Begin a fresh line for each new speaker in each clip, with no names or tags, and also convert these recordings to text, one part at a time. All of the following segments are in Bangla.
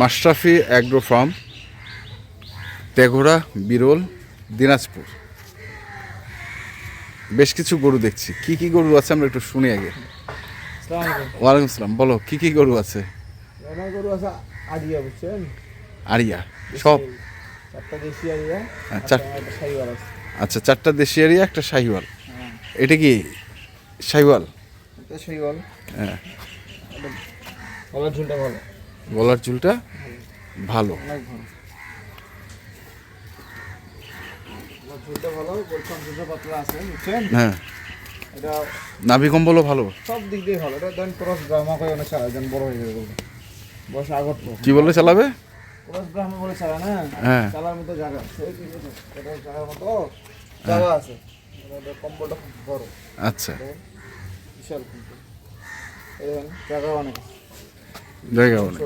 মাশরাফি অ্যাগ্রো ফার্ম তেঘোড়া বিরল দিনাজপুর। বেশ কিছু গরু দেখছি। কি কি গরু আছে আমরা একটু শুনি আগে। ওয়ালাইকুম আসসালাম বলো কি কি গরু আছে?
আমার গরু আছে আড়িয়া বুঝছেন?
আরিয়া সব?
চারটা দেশি আছে।
আচ্ছা চারটা দেশি আরিয়া একটা শাহিওয়াল।
হ্যাঁ।
এটা কি শাহিওয়াল?
শাহিওয়াল।
হ্যাঁ।
ভালো।
গলার চুলটা ভালো।
আছে
হ্যাঁ। নাভি কম্বলও ভালো।
সব দিক দিয়ে ভালো। এটা ধরেন ক্রস ব্রাহ্মা করে অনেক বড় হয়ে যাবে বয়স আগত
কি বলে চালাবে?
ক্রস ব্রাহ্মা বলে চালা না?
হ্যাঁ।
চালার মতো জায়গা সেই কি এটা মতো জায়গা আছে। এটা কম্বলটা বড়।
আচ্ছা।
বিশাল জায়গা অনেক আছে।
জায়গা অনেক।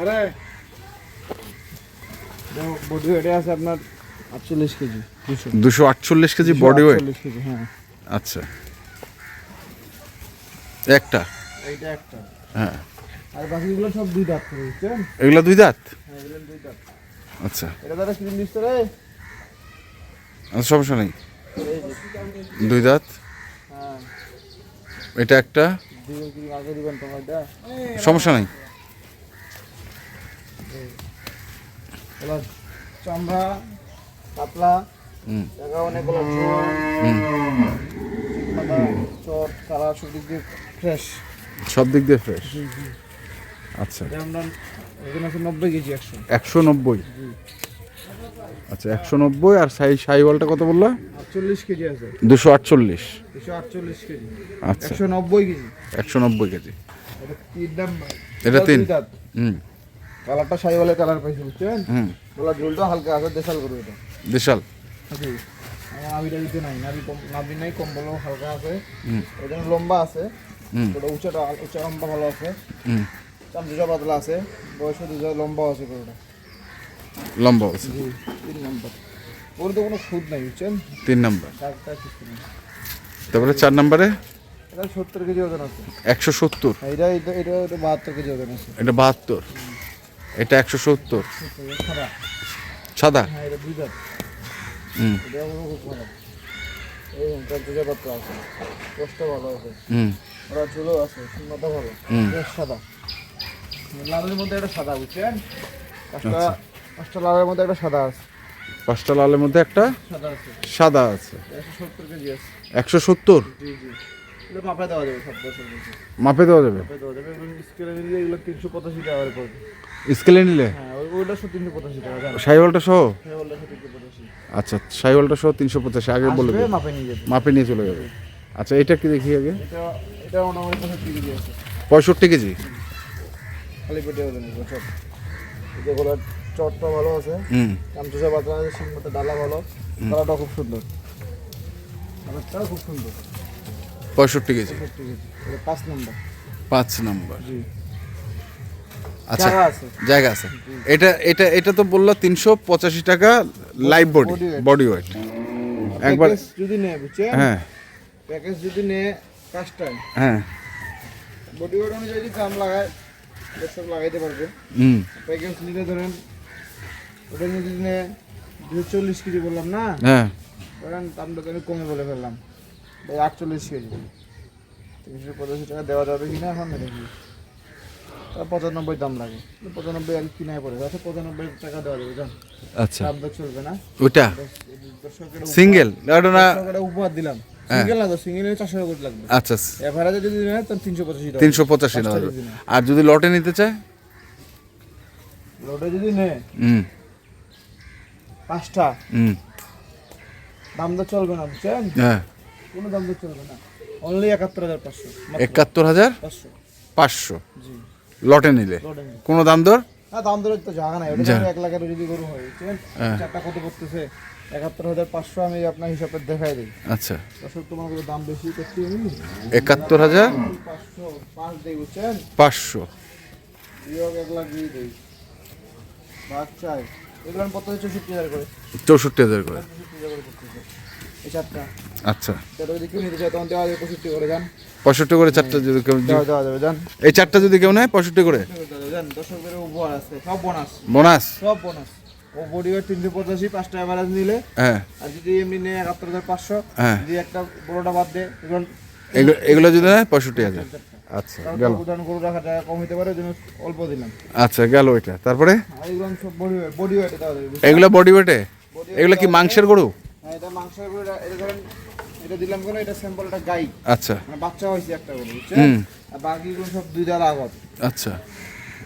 আরে। বডি ওয়েটে আছে আপনার আটচল্লিশ কেজি দুশো।
আটচল্লিশ কেজি বডি ওয়েট
কেজি হ্যাঁ।
আচ্ছা। একটা?
এইটা একটা।
হ্যাঁ।
আর বাকিগুলো সব দুই দাঁত বুঝছেন?
এগুলা দুই দাঁত?
হ্যাঁ এগুলো দুই দাঁত।
আচ্ছা।
এটা দাদা দিস তো রে।
আচ্ছা, সমস্যা নেই। দুই দাঁত?
হ্যাঁ।
এটা একটা? সমস্যা নাই।
চামড়া অনেকগুলো পাতা চট সব দিক দিয়ে ফ্রেশ
সব দিক দিয়ে ফ্রেশ আচ্ছা।
আমরা ওজন আছে নব্বই কেজি একশো।
একশো নব্বই? আচ্ছা একশো নব্বই আর সাই সাইওয়ালটা কত বললা?
আটচল্লিশ কেজি আছে।
দুশো আটচল্লিশ।
দুশো আটচল্লিশ কেজি।
আচ্ছা।
একশো নব্বই কেজি।
একশো নব্বই কেজি।
এটা তিন
হুম।
কালারটা সাইওয়ালে কালার পাইছে বুঝছেন
হুম।
ওলা ঝোলটা হালকা আছে দেশাল করবে এটা।
বিশাল
জি আমার নাভিটা দিতে নাই। নাভি কম নাভি নাই কম্বলও হালকা আছে।
হুম।
ওই লম্বা আছে।
হুম।
ওটা উঁচাটা উঁচা লম্বা ভালো আছে।
হুম।
চাম দুটা পাতলা আছে। বয়স দুটা লম্বা আছে গরুটা
লম্বা আছে
তিন নম্বর। ওর তো কোনো খুদ নাই বুঝছেন?
তিন নাম্বার। তারপরে চার নাম্বারে?
এটা সত্তর কেজি ওজন আছে।
একশো সত্তর।
এটা এটা এটা বাহাত্তর কেজি ওজন আছে।
এটা বাহাত্তর। এটা একশো সত্তর। সাদা।
হ্যাঁ
হুম।
সাদা। লালের মধ্যে সাদা বুঝছেন? পাঁচটা। লালের মধ্যে একটা সাদা আছে।
পাঁচটা লালের মধ্যে একটা
সাদা আছে। একশো সত্তর মাপে দেওয়া যাবে
মাপে দেওয়া
তিনশো পঁচাশি টাকা পড়বে।
স্কেলে নিলে?
হ্যাঁ
সাইওয়ালটা সহ? আচ্ছা সাইওয়ালটা সহ তিনশো পঁচাশি আগে বলে
মাপে নিয়ে
মাপে নিয়ে চলে যাবে। আচ্ছা এটা কি দেখি আগে? পঁয়ষট্টি কেজি।
খালি পেটে চটটা ভালো আছে।
হুম।
পাতলা আছে ডালা ভালো। কালারটা খুব সুন্দর। কালারটাও খুব সুন্দর।
পঁয়ষট্টি কেজি।
পাঁচ নম্বর।
পাঁচ নাম্বার।
জি।
আচ্ছা
জায়গা আছে।
জায়গা আছে। এটা এটা এটা তো বলল তিনশো পঁচাশি টাকা লাইভ বডি বডি ওয়েট একবার
যদি নেয় বুঝছেন?
হ্যাঁ।
প্যাকেজ যদি নেয় কাস্টায়
হ্যাঁ।
বডি ওয়েট অনুযায়ী দাম লাগায় সব লাগাইতে পারবে।
হুম।
প্যাকেজ নিলে ধরেন দুশো চল্লিশ কেজি বললাম না
হ্যাঁ।
দামটা তো আমি কমে বলে ফেললাম। ভাই আটচল্লিশ কেজি। তিনশো পঁচাশি টাকা দেওয়া যাবে কিনা এখন দেখি। তা পঁচানব্বই দাম লাগে। পঁচানব্বই আর কিনায় পড়ে? আচ্ছা পঁচানব্বই টাকা দেওয়া যাবে জান।
আচ্ছা।
তো চলবে না। উপহার-
সিঙ্গেল? না
উপহার দিলাম।
হ্যাঁ। আচ্ছা।
এভারেজে যদি নেয় তিনশো পঁচাশি
আর যদি লটে নিতে চায়?
লোডে যদি নেয় পাঁচটা?
হুম।
দাম তো চলবে না বুঝছেন?
হ্যাঁ।
কোনো দাম তো চলবে না। অনলি একাত্তর হাজার পাঁচশো।
একাত্তর হাজার
পাঁচশো।
পাঁচশো?
জি।
লটে নিলে? কোনো দাম দর?
না দাম ধরে তো জায়গা নাই। ওটা এক লাখের যদি গরু হয় বুঝছেন?
হ্যাঁ।
চারটা কত পড়তেছে? একাত্তর হাজার পাঁচশো আমি আপনার হিসাবে দেখাই দিই।
আচ্ছা।
দর্শক তোমার দাম বেশি করতে আমি
একাত্তর হাজার?
পাঁচশো পাঁচ দিই বুঝছেন?
পাঁচশো।
এক লাখ দিয়ে দিই। ভাগ চাই। এগুলো আমি পড়তেছে চৌষট্টি হাজার করে।
চৌষট্টি হাজার করে।
এই চারটা।
আচ্ছা।
চারটা যদি কেউ নিতে চায় তখন দেওয়া যাবে পঁয়ষট্টি করে যান
পঁয়ষট্টি করে চারটা যদি কেউ
দেওয়া যাবে জান?
এই চারটা যদি কেউ নেয় পঁয়ষট্টি করে?
দর্শকদের উপহার আছে সব বোনাস
বোনাস
সব বোনাস ও বডি ওয়েট তিনশো পঁচাশি পাঁচটা অ্যাভারেজ নিলে।
হ্যাঁ।
আর যদি এমনি নেয় একাত্তর হাজার পাঁচশো
হ্যাঁ।
যদি একটা বড়টা বাদ দেয় এগুলো
যদি নেয় পঁয়ষট্টি হাজার। আচ্ছা গেল।
উদাহরণ গরু রাখা কম হতে পারে জন্য অল্প দিলাম।
আচ্ছা গেল ওইটা। তারপরে?
আর এগুলো সব বডি বডি ওয়েটে
এগুলো বডি ওয়েটে এগুলো কি মাংসের গরু?
হ্যাঁ এটা মাংসের গরু এটা- এটা ধরেন এটা দিলাম কোনো? এটা স্যাম্পল একটা গাই।
আচ্ছা।
মানে বাচ্চা হয়েছে একটা গরু বুঝছেন? আর বাকিগুলো সব দুই দাঁড় আগত।
আচ্ছা।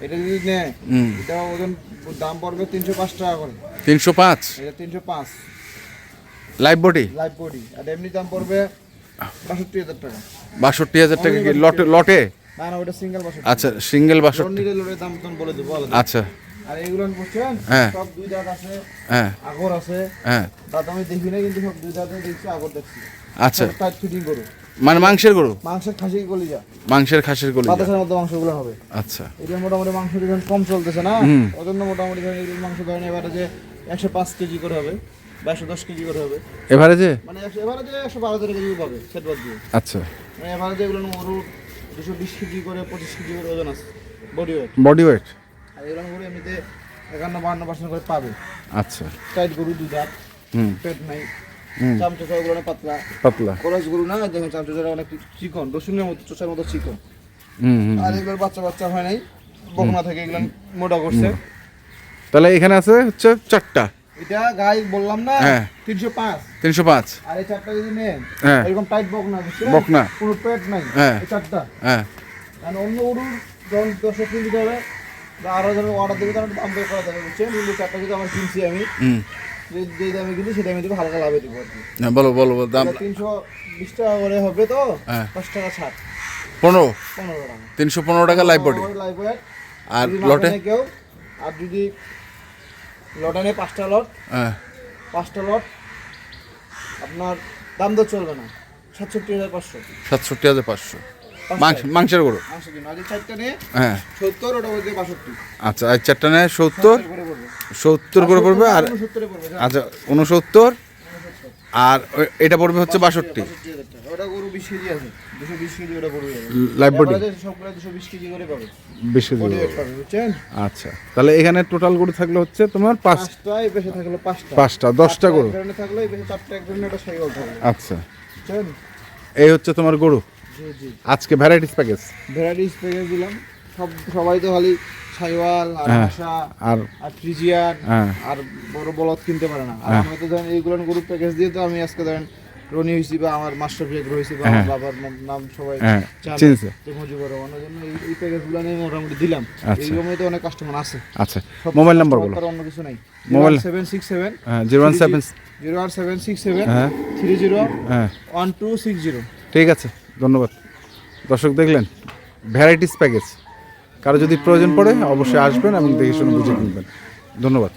এটা যদি নেয় এটা ওজন দাম পড়বে তিনশো পাঁচ টাকা করে।
তিনশো পাঁচ?
এটা তিনশো পাঁচ।
লাইভ বডি
লাইভ বডি আর এমনি দাম পড়বে বাষট্টি হাজার টাকা।
কি লটে লটে? আচ্ছা সিঙ্গেল বাষট্টি। আচ্ছা।
আর এইগুলো বুঝছেন
হ্যাঁ।
সব দুই দাঁত আছে
হ্যাঁ।
আগর আছে।
হ্যাঁ।
দাঁত আমি দেখি না কিন্তু সব দুই দাঁতে দেখছি আগর দেখছি।
আচ্ছা।
টাইট ফিটিং করো
মানে মাংসের গরু?
মাংসের খাসি গলিজা
মাংসের খাসির গলি
বাতাসের মধ্যে মাংসগুলো হবে।
আচ্ছা।
এটা মোটামুটি মাংস কম চলতেছে না?
হুম।
জন্য মোটামুটি ধরেন মাংস ধরেন এবারে যে একশো পাঁচ কেজি করে হবে। দশ কেজি করে হবে।
এভারেজে?
মানে এবারে একশো বারো তেরো কেজি পাবে সেট বাদ দিয়ে।
আচ্ছা।
মানে এবারে যে এগুলো গরু দুশো বিশ কেজি করে পঁচিশ কেজি করে ওজন আছে বডি ওয়েট
বডি ওয়েট
আর এগুলো গরু এমনিতে একান্ন বাহান্ন পার্সেন্ট করে পাবে।
আচ্ছা।
টাইট গরু
হুম।
পেট নাই ওগুলো অনেক পাতলা।
পাতলা।
খরচ গরু না দেখেন অনেক চিকন রসুনের মতো চোষার মতো চিকন। আর এগুলোর বাচ্চা বাচ্চা হয় নাই বকনা থেকে এগুলো মোটা করছে।
তাহলে এখানে আছে হচ্ছে চারটা।
এটা গাই বললাম না
হ্যাঁ।
তিনশো পাঁচ।
তিনশো পাঁচ।
আর এই চারটা যদি নেন
হ্যাঁ।
এরকম টাইট বকনা বুঝছেন
বকনা।
কোনো পেট নাই
হ্যাঁ।
এই চারটা।
হ্যাঁ।
কারণ অন্য গরুর যখন দর্শক কিনতে হবে বা আরও যখন অর্ডার দেবে তখন দাম বের করা যাবে বুঝছেন? কিন্তু চারটা যদি আমার কিনছি আমি
হুম।
যে দামে কিনছি সেটা আমি দেবো হালকা লাভে দেবো
হ্যাঁ বলো বলো দাম
তিনশো বিশ টাকা করে হবে তো?
হ্যাঁ।
দশ টাকা ছাড়।
পনেরো।
পনেরো টাকা।
তিনশো পনেরো টাকা লাইভ বডি আর লটে
কেউ আর যদি লটে নেয় পাঁচটা লট।
হ্যাঁ।
পাঁচটা লট। আপনার দাম তো চলবে না। সাতষট্টি হাজার পাঁচশো।
সাতষট্টি হাজার পাঁচশো। মাংস মাংসের গরু? হ্যাঁ।
সত্তর ওটা বলছে বাষট্টি।
আচ্ছা আর চারটা নেয় সত্তর। সত্তর করে পড়বে। আর। আচ্ছা উনসত্তর। আর এটা পড়বে হচ্ছে বাষট্টি।
62,000 টাকা। ওটা গরু বিশ কেজি আছে। দুশো বিশ কেজি ওটা পড়বে। যাবে
লাইভ বডি
এবারে সবগুলো দুশো বিশ কেজি করে পাবে।
বিশ কেজি
বডি
গরু।
ওয়েট পাবে বুঝছেন?
আচ্ছা। তাহলে এখানে টোটাল গরু থাকলে হচ্ছে তোমার পাঁচ
পাঁচটা থাকল পাঁচটা।
দশটা গরু। আচ্ছা। এই হচ্ছে তোমার গরু। আজকে ভ্যারাইটিস প্যাকেজ
ভ্যারাইটিস প্যাকেজ দিলাম। সব সবাই তো খালি সাইওয়াল আর
হ্যাঁ। আর
আর ফ্রিজিয়ান
হ্যাঁ।
আর বড় বলদ কিনতে পারে না। আর
হ্যাঁ।
আমি তো ধরেন এইগুলো গরুর প্যাকেজ দিয়ে তো আমি আজকে ধরেন রনি হয়েছি বা আমার মাস্টার ফিয়াক রয়েছি বা আমার। বাবার নাম- সবাই
চিনছে।
যে মুজিবুর রহমানের জন্য এই প্যাকেজগুলো নিয়ে মোটামুটি দিলাম।
আচ্ছা।
এই সময় তো অনেক কাস্টমার আছে।
আচ্ছা মোবাইল নাম্বার বলো।
অন্য কিছু নাই।
Mobile
seven six seven
zero one seven
zero one seven six seven three zero
হ্যাঁ।
ওয়ান টু সিক্স জিরো
ঠিক আছে ধন্যবাদ। দর্শক দেখলেন ভ্যারাইটিস প্যাকেজ কারও যদি প্রয়োজন পড়ে অবশ্যই আসবেন এবং দেখে শুনে বুঝে কিনবেন। ধন্যবাদ।